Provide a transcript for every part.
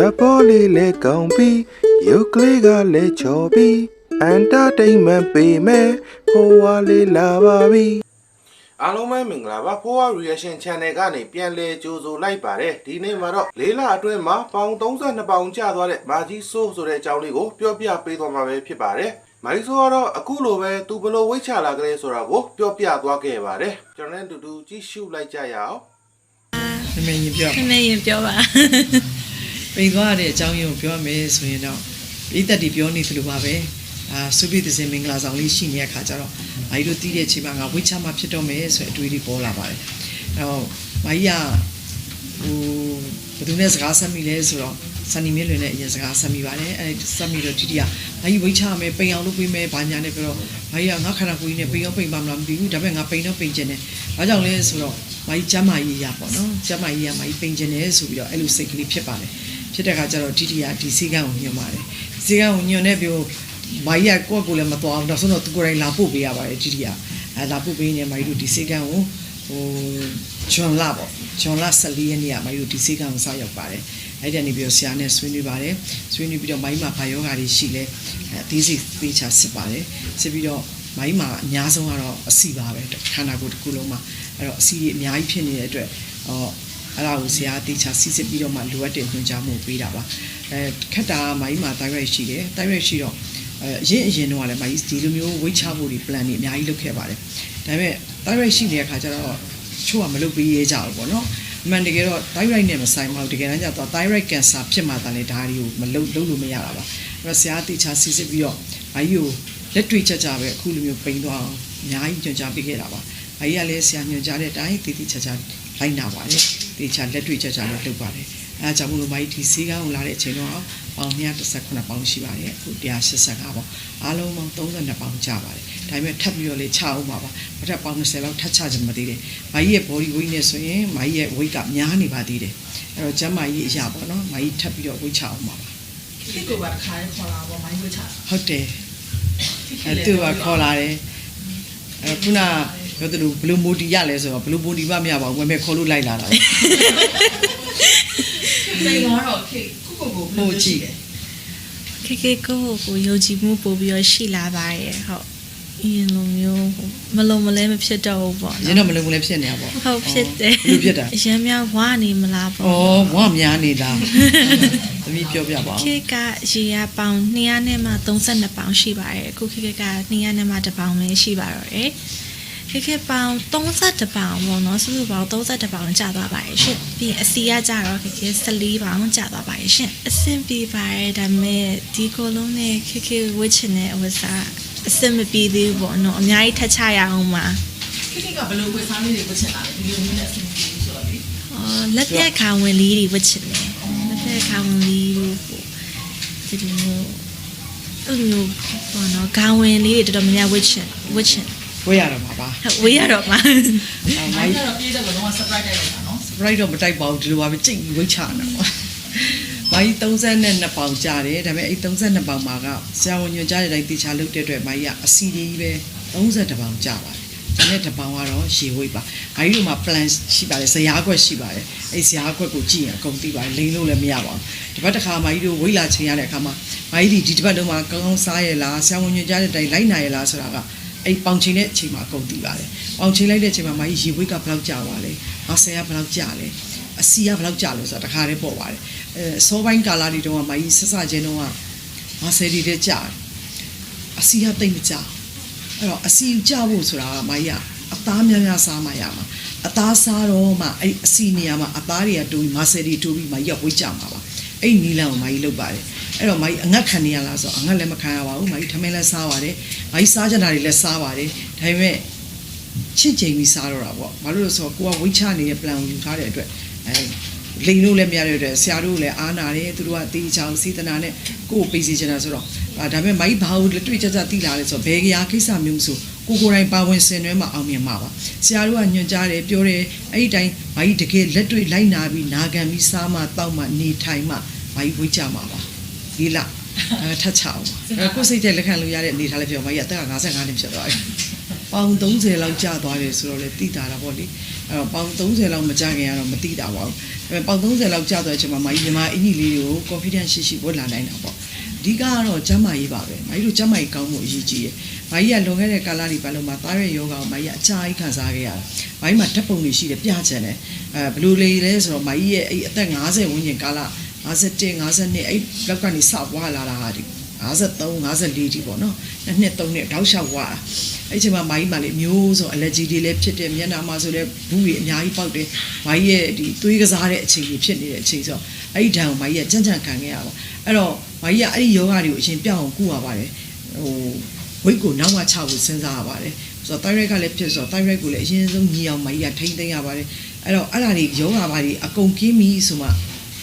လက်ပေါ်လေးလဲကောင်းပြီးရုပ်ကလေးကလည်းချော်ပြီးအန်တာတိန်မန်ပေးမယ်ဖိုးဝါလေးလာပါပြီအားလုံးပဲမင်္ဂလာပါဖိုးဝါ reaction channel ကနေပြန်လဲကြိုဆိုလိုက်ပါတယ်ဒီနေ့မှာတော့လေးလအတွင်းမှာပေါင်32ပေါင်ကျသွားတဲ့မာကြီးဆိုးဆိုတဲ့အကြောင်းလေးကိုပြောပြပေးသွားမှာပဲဖြစ်ပါတယ်မိုင်းဆိုးကတော့အခုလိုပဲသူဘလို့ဝိတ်ချလာကြလဲဆိုတာကိုပြောပြသွားခဲ့ပါတယ်ကျွန်တော်တို့အတူတူကြည့်ရှုလိုက်ကြရအောင်နမည်ရင်ပြောခဏရင်ပြောပါ ပိန်သွားတဲ့အကြောင်းရင်းကိုပြောမယ်ဆိုရင်တော့ပြည်သက်တီပြောနေသလိုပါပဲအာစုပိသစင်မင်္ဂလာဆောင်လေးရှိနေတဲ့အခါကျတော့မာကြီးတို့တီးတဲ့အချိန်မှာငါဝိချမှာဖြစ်တော့မယ်ဆိုတဲ့အတွေ့အထိပေါ်လာပါတယ်အဲတော့မာကြီးကဟိုဘယ်သူနဲ့စကားဆက်မိလဲဆိုတော့စနီမင်းလွင်နဲ့အရင်စကားဆက်မိပါတယ်အဲဆက်မိတော့တီတီကမာကြီးဝိချမယ်ပိန်အောင်လုပ်ပေးမယ်ဘာညာနဲ့ပြောတော့မာကြီးကငါခန္ဓာကိုယ်ကြီးနဲ့ပိန်အောင်ပိန်ပါမလားမသိဘူးဒါပေမဲ့ငါပိန်တော့ပိန်ကျင်တယ်ဘာကြောင့်လဲဆိုတော့မာကြီးကျမ်းမာရေးရပေါ့နော်ကျမ်းမာရေးရမာကြီးပိန်ကျင်တယ်ဆိုပြီးတော့အဲ့လိုစိတ်ကလေးဖြစ်ပါတယ် ဖြစ်တဲ့ခါကျတော့တီတီကဒီစီကံကိုညွှန်ပါတယ်စီကံကိုညွှန်တဲ့ပြောမိုင်းရကိုယ့်ကိုယ်လည်းမတော်အောင်တော့ဆိုတော့သူကိုယ်တိုင်လာပို့ပေးရပါတယ်တီတီကအဲလာပို့ပေးနေမိုင်းတို့ဒီစီကံကိုဟိုဂျွန်လာပေါ့ဂျွန်လာ14ရက်နေ့ကမိုင်းတို့ဒီစီကံကိုစရောက်ပါတယ်အဲ့ဒီကနေပြီးတော့ဆရာနဲ့ဆွေးနွေးပါတယ်ဆွေးနွေးပြီးတော့မိုင်းမှာဘာယောဂါတွေရှိလဲအဲအသေးစိတ်သေချာစစ်ပါတယ်စစ်ပြီးတော့မိုင်းမှာအများဆုံးကတော့အစီပါပဲခန္ဓာကိုယ်တစ်ခုလုံးမှာအဲ့တော့အစီတွေအများကြီးဖြစ်နေတဲ့အတွက်ဟော အဲ့ဒါကိုဆရာတေချာစစ်စစ်ပြီးတော့မှလိုအပ်တဲ့ညွှန်ကြားမှုပေးတာပါအဲခက်တာမိုင်းမှာ thyroid ရှိတယ် thyroid ရှိတော့အဲအရင်အရင်တော့လည်းမိုင်းဒီလိုမျိုးဝိတ်ချဖို့ဒီ plan တွေအများကြီးလုပ်ခဲ့ပါတယ်ဒါပေမဲ့ thyroid ရှိနေတဲ့အခါကျတော့ချို့ကမလုပ်ပေးရဲကြဘူးပေါ့နော်အမှန်တကယ်တော့ thyroid နဲ့မဆိုင်ပါဘူးတကယ်တမ်းကျတော့ thyroid cancer ဖြစ်မှသာလေဒါတွေကိုမလုပ်လုပ်လို့မရတာပါအဲ့တော့ဆရာတေချာစစ်စစ်ပြီးတော့မိုင်းကိုလက်တွေ့ချက်ကြပဲအခုလိုမျိုးပိန်သွားအောင်အများကြီးညွှန်ကြားပေးခဲ့တာပါ။အဲဒီကလည်းဆရာညွှန်ကြားတဲ့အတိုင်းတည်တည်ချာချာ လိုက်နာပါတယ်။တေချာလက်တွေ့ချက်ချာလည်းလုပ်ပါတယ်။အဲဒါကြောင့်မလို့မိုင်းဒီဆေးကန်းကိုလာတဲ့အချိန်တော့ပေါင်118ပေါင်ရှိပါတယ်။အခု185ပေါင်အားလုံးပေါင်း32ပေါင်ကျပါတယ်။ဒါပေမဲ့ထပ်ပြီးတော့လေချအောင်ပါပါ။မထပ်ပေါင်20လောက်ထပ်ချကြမသေးတယ်။မိုင်းရဲ့ body weight နဲ့ဆိုရင်မိုင်းရဲ့ weight ကများနေပါသေးတယ်။အဲတော့ကျန်းမာရေးအရာပေါ့နော်။မိုင်းထပ်ပြီးတော့ weight ချအောင်ပါပါဒီကိုပါတစ်ခါလေးခေါ်လာပေါ့မိုင်းဝေးချတာ။ဟုတ်တယ်။အဲသူကခေါ်လာတယ်အဲခုန ပြောသလိုဘယ်လိုမိုတီရလဲဆိုတော့ဘယ်လိုမိုတီမှမရပါဘူးဝယ်မဲ့ခေါ်လို့လိုက်လာတာပေါ့နေတော့ခေကိုကိုကိုဘယ်လိုရှိလဲခေခေကိုကိုယုံကြည်မှုပို့ပြီးတော့ရှိလာပါတယ်ဟုတ်အရင်လိုမျိုးဟိုမလုံးမလဲမဖြစ်တော့ဘူးပေါ့ရင်းတော့မလုံမလဲဖြစ်နေတာပေါ့ဟုတ်ဖြစ်တယ်ဘယ်လိုဖြစ်တာအရင်များဝါနေမလားပေါ့ဩဝါများနေလားသမီးပြောပြပါဦးခေကရေရပေါင်200နဲ့မှ32ပေါင်ရှိပါတယ်အခုခေခေက200နဲ့မှ1ပေါင်ပဲရှိပါတော့တယ် ခေခေပေါင်32ပေါင်ပေါ့နော်စုစုပေါင်း32ပေါင်ကျသွားပါတယ်ရှင်ပြီးရင်အစီရကျတော့ခေခေ14ပေါင်ကျသွားပါတယ်ရှင်အဆင်ပြေပါတယ်ဒါပေမဲ့ဒီကိုလုံးနဲ့ခေခေဝစ်ချင်တဲ့အဝတ်စားအဆင်မပြေသေးဘူးပေါ့နော်အများကြီးထပ်ချရအောင်ပါခေခေကဘယ်လိုဝေစားလေးတွေဝတ်ချင်တာလဲဒီလိုမျိုးနဲ့အဆင်ပြေဆိုတော့လေအော်လက်ပြက်ခါဝင်လေးတွေဝတ်ချင်တယ်လက်ပြက်ခါဝင်လေးတို့ပေါ့ဒီလိုမျိုးအဲ့လိုမျိုးပေါ့နော်ဂါဝင်လေးတွေတော်တော်များများဝတ်ချင်ဝတ်ချင် ဝယ်ရတော့မှာပါဟုတ်ဝေးရတော့မှာအဲမိုမိုင်းင်းကတော့ပြေးတဲ့ကတော့ surprise တိုက်လိုက်တာနော် right တော့မတိုက်ပါဘူးဒီလိုပါပဲကြိတ်ပြီးဝိတ်ချနေတာပေါ့မိုင်း32ပေါင်ကြာတယ်ဒါပေမဲ့အဲ့32ပေါင်မှာကဆရာဝန်ညွှန်ကြားတဲ့အတိုင်းတေချာလုပ်တဲ့အတွက်မိုင်းကအစီကြီးပဲ32ပေါင်ကြာပါတယ်ဒီနေ့တစ်ပေါင်ကတော့ရေဝိတ်ပါမိုင်းတို့မှာ plan ရှိပါတယ်ဇရာခွက်ရှိပါတယ်အဲ့ဇရာခွက်ကိုကြည့်ရင်အကုန်သိပါတယ်လိန်လို့လည်းမရပါဘူးဒီဘက်တစ်ခါမိုင်းတို့ဝိတ်လာချိန်ရတဲ့အခါမှာမိုင်းဒီဒီတစ်ပတ်လုံးမှာကောင်းကောင်းစားရလားဆရာဝန်ညွှန်ကြားတဲ့အတိုင်းလိုက်နိုင်ရလားဆိုတာက အဲ့ပေါင်ချိန်တဲ့အချိန်မှာအကုန်သိပါတယ်။ပေါင်ချိန်လိုက်တဲ့အချိန်မှာမကြီးရေဝိတ်ကဘယ်လောက်ကြာသွားလဲ။မဆယ်ကဘယ်လောက်ကြာလဲ။အစီကဘယ်လောက်ကြာလဲဆိုတာတခါတည်းပေါ့ပါတယ်။အဲစောပိုင်းကာလာတွေတုန်းကမကြီးဆက်စချင်းတုန်းကမဆယ်တွေတည်းကြာတယ်။အစီကတိတ်မကြာဘူး။အဲ့တော့အစီကြာဖို့ဆိုတာကမကြီးကအသားများများစားမှရမှာ။အသားစားတော့မှအဲ့အစီနေရာမှာအသားတွေကတိုးပြီးမဆယ်တွေတိုးပြီးမကြီးကဝိတ်ကြမှာပါ။အဲ့နီလန်ကိုမကြီးလုပ်ပါတယ်။ အဲ့တော့မကြီးအငတ်ခံနေရလားဆိုတော့အငတ်လည်းမခံရပါဘူး။မကြီးထမင်းလည်းစားပါတယ်။မကြီးစားကြတာတွေလည်းစားပါတယ်။ဒါပေမဲ့ချစ်ချိန်ပြီးစားတော့တာပေါ့ဘာလို့လဲဆိုတော့ကိုကဝိတ်ချနေတဲ့ plan ကိုယူထားတဲ့အတွက်အဲလိန်လို့လည်းမရတဲ့အတွက်ဆရာတို့ကလည်းအားနာတယ်သူတို့ကတေးချောင်းစေတနာနဲ့ကိုကိုပေးစီချင်တာဆိုတော့အာဒါပေမဲ့မိုက်ဘာကိုတွေ့ကြကြသိလာလဲဆိုတော့ဘယ်ကြရာကိစ္စမျိုးဆိုကိုကိုယ်တိုင်ပါဝင်ဆင်နွှဲမှာအောင်မြင်မှာပါဆရာတို့ကညွှန်ကြားတယ်ပြောတယ်အဲ့ဒီတိုင်းမိုက်တကယ်လက်တွေ့လိုက်နာပြီးနာခံပြီးစားမှတောက်မှနေထိုင်မှမိုက်ဝိတ်ကြမှာပါ ဒီလားအဲထတ်ချအောင်ပါအဲကိုယ်စိတ်တဲ့လက်ခံလို့ရတဲ့အနေထားလေးပြောမိုက်ရအသက်က55နှစ်ဖြစ်သွားပြီပေါင်30လောက်ကျသွားတယ်ဆိုတော့လေတိတာတာပေါ့လေအဲ့တော့ပေါင်30လောက်မကြခင်ကတော့မသိတာပါဘူးအဲ့ပေါင်30လောက်ကြာတဲ့အချိန်မှာမကြီးညီမအင်ကြီးလေးတွေကို confidence ရှိရှိဝတ်လာနိုင်တာပေါ့အဓိကကတော့ကျမ်းမာရေးပါပဲမကြီးတို့ကျမ်းမာရေးကောင်းမှုအရေးကြီးတယ်မကြီးကလွန်ခဲ့တဲ့ကာလတွေပတ်လုံးမှာသားရဲ့ယောဂကိုမကြီးကအကြာကြီးခံစားခဲ့ရတယ်မကြီးမှာဓာတ်ပုံတွေရှိတယ်ပြချင်တယ်အဲဘယ်လိုလေလဲဆိုတော့မကြီးရဲ့အဲ့အသက်50ဝန်းကျင်ကာလ 51 52အဲ့လောက်ကနေစပွားလာတာဟာဒီ53 54ဒီပေါ့နော်နှစ်နှစ်သုံးနှစ်တောက်လျှောက်ဝါတာအဲ့ဒီအချိန်မှာမာကြီးမှလေမျိုးစုံ allergy တွေလည်းဖြစ်တယ်မျက်နှာမှာဆိုလည်းဘူးတွေအများကြီးပေါက်တယ်မာကြီးရဲ့ဒီသွေးကစားတဲ့အချိန်ကြီးဖြစ်နေတဲ့အချိန်ဆိုတော့အဲ့ဒီဓာတ်ကိုမာကြီးကကြံ့ကြံ့ခံခဲ့ရပါအဲ့တော့မာကြီးကအဲ့ဒီယောဂတွေကိုအရင်ပြောင်းအောင်ကုရပါတယ်ဟိုဝိတ်ကိုနောက်မှချဖို့စဉ်းစားရပါတယ်ဆိုတော့ thyroid ကလည်းဖြစ်ဆိုတော့ thyroid ကိုလည်းအရင်ဆုံးညီအောင်မာကြီးကထိမ့်သိမ်းရပါတယ်အဲ့တော့အဲ့ဒါတွေယောဂပါတွေအကုန်ကင်းပြီဆိုမှ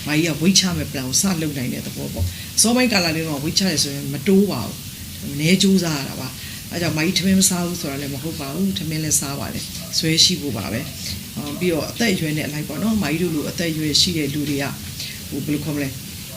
မာကြီးကဝိတ်ချမဲ့ plan ကိုစလုပ်နိုင်တဲ့သဘောပေါ့အစောပိုင်းကာလလေးတော့ဝိတ်ချရဆိုရင်မတိုးပါဘူးနည်းကြိုးစားရတာပါအဲကြောင့်မာကြီးထမင်းမစားဘူးဆိုတာလည်းမဟုတ်ပါဘူးထမင်းလည်းစားပါတယ်ဆွဲရှိဖို့ပါပဲအော်ပြီးတော့အသက်အရွယ်နဲ့အလိုက်ပေါ့နော်မာကြီးတို့လိုအသက်အရွယ်ရှိတဲ့လူတွေကဟိုဘယ်လိုခေါ်မလဲ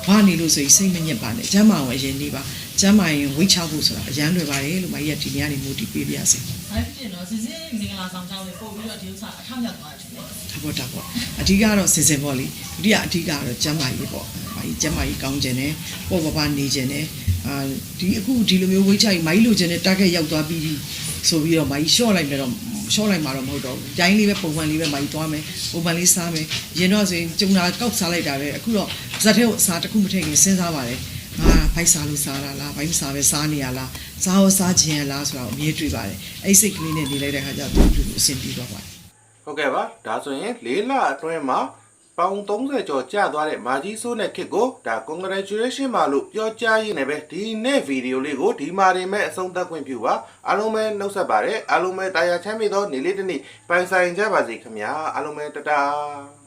ဘာနေလို့ဆိုရင်စိတ်မညစ်ပါနဲ့ကျမ်းမာအောင်အရင်နေပါကျမ်းမာရင်ဝိတ်ချဖို့ဆိုတာအရန်လွယ်ပါတယ်လို့မာကြီးကဒီနေ့ကနေ motivate ပေးပြရစေအဲ့ဒီတော့စင်စင်မင်္ဂလာဆောင်ကြောင်းလေးပို့ပြီးတော့ဒီဥစ္စာအထောက်မြောက်သွားတယ်ထင်တယ်ဒါပေါ့ဒါပေါ့အဓိကတော့စင်စင်ပေါ့လေဒုတိယအဓိကကတော့ကျမ်းမာရေးပေါ့မာကြီးကျမ်းမာရေးကောင်းခြင်းနဲ့ပေါ့ပပနေခြင်းနဲ့အာဒီအခုဒီလိုမျိုးဝိတ်ချကြီးမာကြီးလိုချင်တဲ့ target ရောက်သွားပြီးပြီဆိုပြီးတော့မာကြီး short လိုက်မယ်တော့ short လိုက်မှာတော့မဟုတ်တော့ဘူးတိုင်းလေးပဲပုံမှန်လေးပဲမာကြီးသွားမယ်ပုံမှန်လေးစားမယ်ရင်တော့ဆိုရင်ကျုံတာကောက်စားလိုက်တာပဲအခုတော့ဇက်ထဲကိုအစားတစ်ခုမထည့်ခင်စဉ်းစားပါတယ်အာဘိုက်စားလို့စားတာလားဘိုက်မစားပဲစားနေရလားစားရောစားခြင်းရလားဆိုတော့အမြဲတွေ့ပါတယ်အဲ့စိတ်ကလေးနဲ့နေလိုက်တဲ့ခါကျတော့သူ့အဆင်ပြေသွားပါတယ်ဟုတ်ကဲ့ပါဒါဆိုရင်၄လအတွင်းမှာ ပေါင်30ကျော်ကျသွားတဲ့မာကြီးဆိုးတဲ့ခစ်ကိုဒါ congratulation ပါလို့ပြောကြားရင်းနဲ့ပဲဒီနေ့ဗီဒီယိုလေးကိုဒီမှာတင်မဲ့အဆုံးသတ်ခွင့်ပြုပါအားလုံးပဲနှုတ်ဆက်ပါတယ်အားလုံးပဲတာယာချမ်းမြေသောနေ့လေးတစ်နေ့ပိုင်ဆိုင်ကြပါစေခင်ဗျာအားလုံးပဲတတား